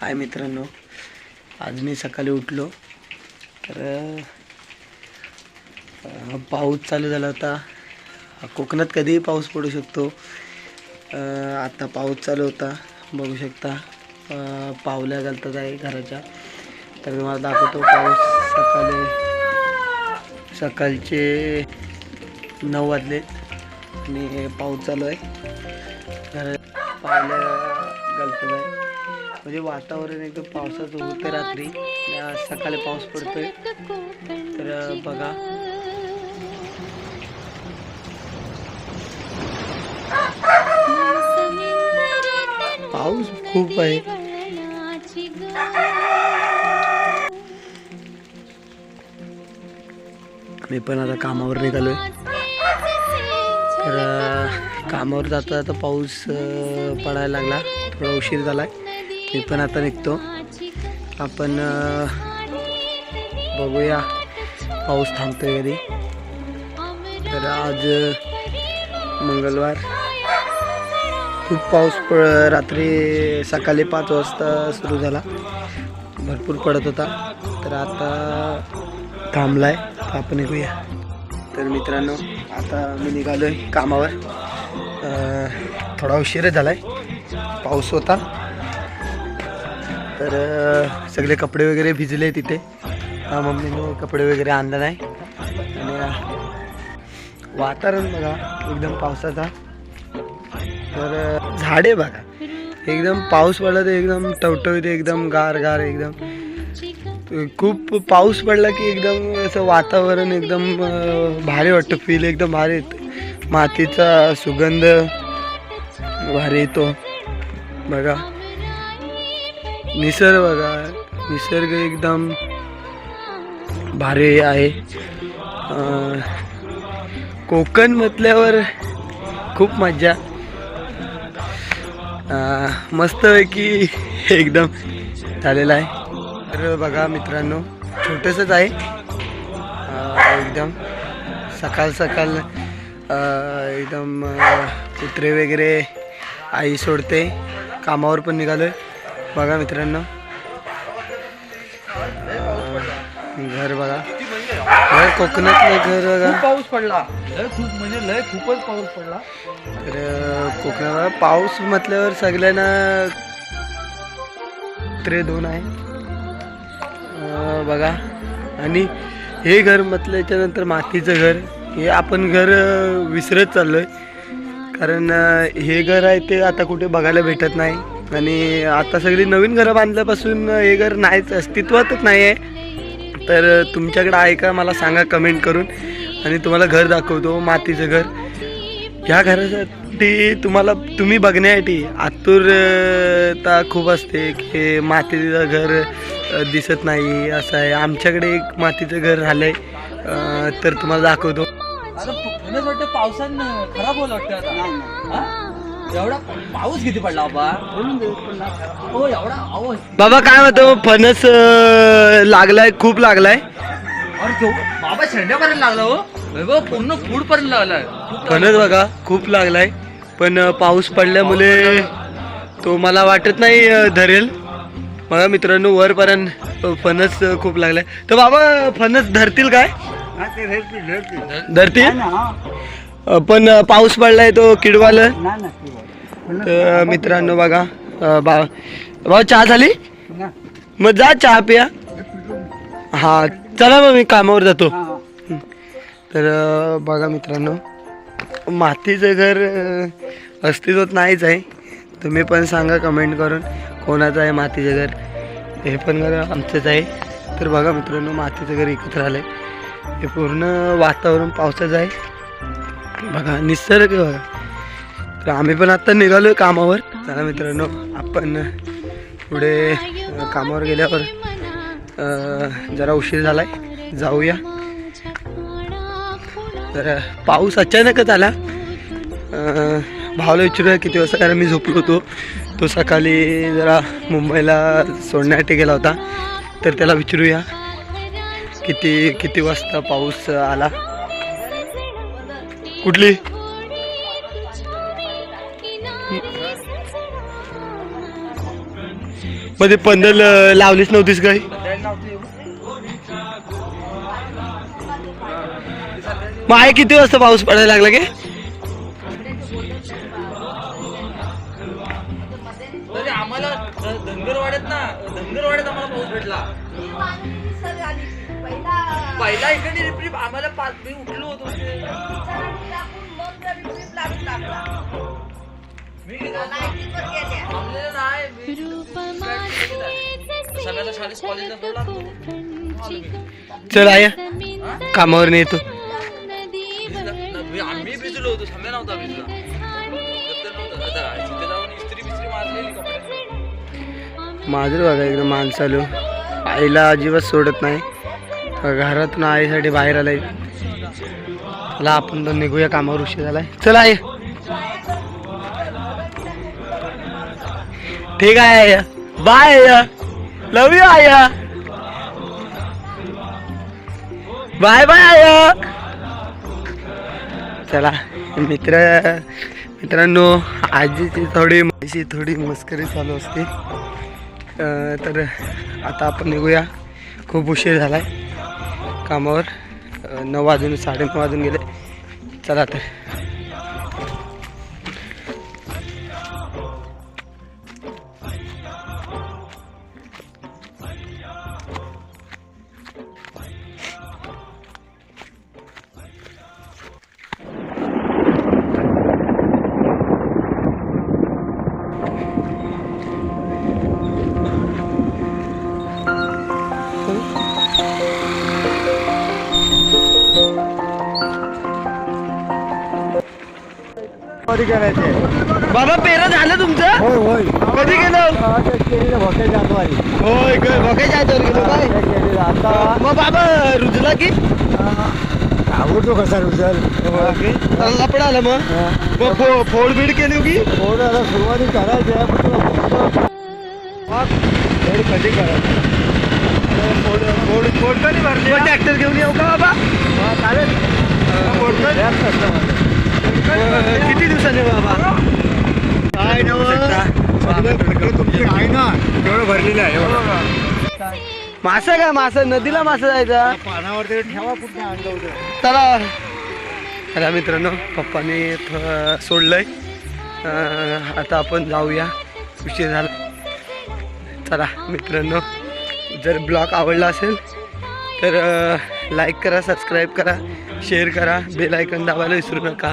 हाय मित्रांनो. आज मी सकाळी उठलो. तर पाऊस चालू झाला होता. कोकणात कधीही पाऊस पडू शकतो. आता पाऊस चालू होता. बघू शकता पावल्या घालतात आहे घराच्या. तर तुम्हाला दाखवतो पाऊस सकाळी. सकाळचे नऊ वाजले आणि पाऊस चालू आहे. घर पावल्या घालतात आहे म्हणजे वातावरण एकदम पावसाचं होतं रात्री. सकाळी पाऊस पडतोय. तर बघा. पाऊस खूप आहे. मी पण आता कामावर निघालोय. तर कामावर जाता जाता पाऊस पडायला लागला. थोडा उशीर झालाय. मी पण आता निघतो. आपण बघूया. पाऊस थांबतोय कधी. तर आज मंगळवार. खूप पाऊस प रात्री सकाळी पाच वाजता सुरू झाला. भरपूर पडत होता. तर आता थांबलाय. तर आपण निघूया. तर मित्रांनो आता मी निघालोय कामावर. थोडा थोडा झाला झालाय. पाऊस होता. तर सगळे कपडे वगैरे भिजले तिथे. मम्मीनं मम्मीने कपडे वगैरे आणला नाही. आणि वातावरण बघा एकदम पावसाचा. तर झाडे बघा. एकदम पाऊस पडला तर एकदम टवटवीत एकदम गार गार एकदम. खूप पाऊस पडला की एकदम असं वातावरण एकदम भारी वाटतं. फील एकदम भारी येतं. मातीचा सुगंध भारी येतो. बघा. निसर्ग बघा. निसर्ग एकदम भारी आहे. कोकण म्हटल्यावर खूप मज्जा. मस्तपैकी एकदम झालेला आहे. तर बघा मित्रांनो छोटंसंच आहे. एकदम सकाळ सकाळ एकदम कुत्रे वगैरे आई सोडते. कामावर पण निघालं बघा मित्रांनो. घर बघा. घर कोकणातलं घर बघा. पाऊस पडला. लय खूप म्हणजे लय खूपच पाऊस पडला. तर कोकणात पाऊस म्हटल्यावर सगळ्यांना कुत्रे दोन आहे. बघा. आणि हे घर म्हटल्याच्या नंतर मातीचं घर. हे आपण घर विसरत चाललोय. कारण अं, हे घर आहे ते आता कुठे बघायला भेटत नाही. आणि आता सगळी नवीन घरं बांधल्यापासून हे घर नाहीच अस्तित्वातच नाही आहे तर तुमच्याकडं तुमच्याकडे आहे का मला सांगा कमेंट करून. आणि तुम्हाला घर दाखवतो मातीचं घर. ह्या घरासाठी तुम्हाला तुम्ही बघण्यासाठी आतुरता खूप असते की मातीचं घर दिसत नाही असं आहे. आमच्याकडे एक मातीचं घर झालं आहे तर तुम्हाला दाखवतो. पावसानं खराब होत वाटतं आता. एवढा पाऊस किती पडला बाबा? हो एवढा बाबा काय म्हणतो? फणस अ, लागलाय खूप लागलाय. अरे तो बाबा शेंड्यापर्यंत लागला हो. वैभव पूर्ण फूड पर्यंत लागलाय. खूप फणस बघा खूप लागलाय. पण अ, पाऊस पडल्यामुळे तो मला वाटत नाही अ, धरेल. बघा मित्रांनो वरपर्यंत अ, फणस अ, खूप लागलाय. तर बाबा फणस धरतील काय? धरतील पण पाऊस पडलाय तो किडवालं. तर मित्रांनो बघा बा भाऊ चहा झाली? मग जा चहा पिया. हा चला मग मी कामावर जातो. तर बघा मित्रांनो मातीचं घर अस्तित्वात नाहीच आहे. तुम्ही पण सांगा कमेंट करून कोणाचं आहे मातीचं घर? हे पण घर आमचंच आहे. तर बघा मित्रांनो मातीचं घर एकत्र आलं आहे हे पूर्ण वातावरण पावसाचं आहे. बघा निसर्ग. बघा तर आम्ही पण आत्ता निघालो कामावर. चला मित्रांनो आपण पुढे कामावर गेल्यावर जरा उशीर झालाय. जाऊया. तर पाऊस अचानकच आला. अं, भावाला विचारूया किती वाजता कारण मी झोपलो होतो. तो सकाळी जरा मुंबईला सोडण्यासाठी गेला होता. तर त्याला विचारूया किती किती वाजता पाऊस आला. कुठली? मध्ये पंदल लावलीच नव्हतीस काही. मग आहे किती वाजता पाऊस पडायला लागला की तरी आम्हाला ध- धनगरवाड्यात ना धनगरवाड्यात आम्हाला पाऊस भेटला. पहिला. इकडे रिप्रिप आम्हाला पाच मी उठलो होतो. सगळ्यांना शाळेत सोडला चल आय कामावर नाही येतो. आम्ही भिजलो होतो सम्या नव्हता. भिजला माझं बघा एकदम मान चालू आईला अजिबात सोडत नाही. घरातून आईसाठी बाहेर आलाय. चला आपण तर निघूया कामावर उशीर झालाय. चला आई ठीक आहे बाय लव यू आया. बाय बाय आया. चला मित्र मित्रांनो आजीची थोडी माझी थोडी मस्करी चालू असते. तर आता आपण निघूया. खूप उशीर झाला आहे कामावर नऊ वाजून साडेनऊ वाजून गेले. चला तर. कधी करायचे? बाबा पेरा झालं तुमचं? होय होय. कधी गेलं? केलेलं भोके जातवारी. होय गेलो काय? आता मग बाबा रुजला की? आवडतो कसा रुजल? लपडा आलं मग. मग फो फोड बीड केली की? थोडं आता सुरुवाती करायची आहे पण तुला फक्त मग हे कधी करायचं? फोड फोड फोड कधी भरली? ट्रॅक्टर घेऊन येऊ का बाबा? हा, चालेल. फोड माझं. किती दिवसांनी बाबा? काय आहे ना. भरलेलं आहे एवढं. मासा काय मासा? नदीला मासा जायचा? पानावर तरी ठेवा कुठे आणलं होतं चला. अरे मित्रांनो पप्पाने सोडलंय. आता आपण जाऊया. उशीर झाला. चला मित्रांनो जर ब्लॉग आवडला असेल तर लाईक करा सबस्क्राईब करा शेअर करा बेल आयकन दाबायला विसरू नका.